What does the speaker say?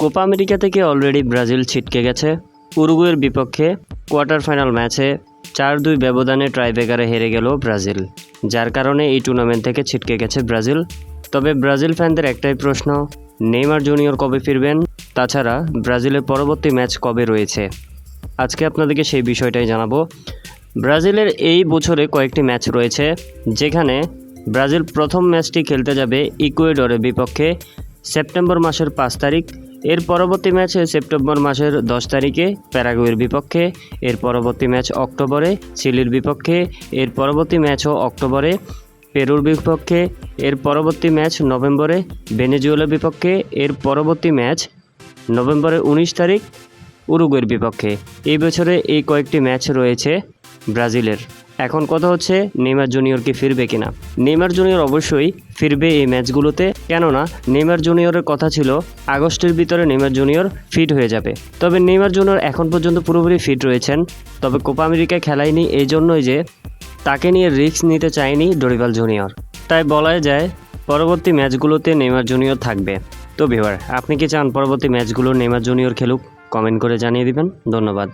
Copa America থেকে already Brazil ছিটকে গেছে। উরুগুয়ের বিপক্ষে কোয়ার্টার ফাইনাল ম্যাচে চার দুই ব্যবধানে ট্রাইবেকারে হেরে গেল ব্রাজিল, যার কারণে এই টুর্নামেন্ট থেকে ছিটকে গেছে ব্রাজিল। তবে ব্রাজিল ফ্যানদের একটাই প্রশ্ন, নেইমার জুনিয়র কবে ফিরবেন? তাছাড়া ব্রাজিলের পরবর্তী ম্যাচ কবে রয়েছে? আজকে আপনাদেরকে সেই বিষয়টাই জানাব। ব্রাজিলের এই বছরে কয়েকটি ম্যাচ রয়েছে, যেখানে ব্রাজিল প্রথম ম্যাচটি খেলতে যাবে ইকুয়েডরের বিপক্ষে। সেপ্টেম্বর মাসের পাঁচ তারিখ এর পরবর্তী ম্যাচ সেপ্টেম্বর মাসের দশ তারিখে প্যারাগুয়ের বিপক্ষে, এর পরবর্তী ম্যাচ অক্টোবরে চিলির বিপক্ষে, এর পরবর্তী ম্যাচও অক্টোবরে পেরুর বিপক্ষে, এর পরবর্তী ম্যাচ নভেম্বরে ভেনেজুয়েলার বিপক্ষে, এর পরবর্তী ম্যাচ নভেম্বরের উনিশ তারিখ উরুগুয়ের বিপক্ষে। এই বছরে এই কয়েকটি ম্যাচ রয়েছে ব্রাজিলের। এখন কথা হচ্ছে নেইমার জুনিয়র কি ফিরবে কিনা। নেইমার জুনিয়র অবশ্যই ফিরবে এই ম্যাচগুলোতে, কেননা নেইমার জুনিয়রের কথা ছিল, আগস্টের ভিতরে নেইমার জুনিয়র ফিট হয়ে যাবে। তবে নেইমার জুনিয়র এখন পর্যন্ত পুরোপুরি ফিট রয়েছেন। তবে কোপা আমেরিকায় খেলায়নি এই জন্যই যে তাকে নিয়ে রিস্ক নিতে চায়নি ডরিবাল জুনিয়র। তাই বলাই যায়, পরবর্তী ম্যাচগুলোতে নেইমার জুনিয়র থাকবে। তো ভিওয়ার আপনি কি চান পরবর্তী ম্যাচগুলো নেইমার জুনিয়র খেলুক? কমেন্ট করে জানিয়ে দিবেন। ধন্যবাদ।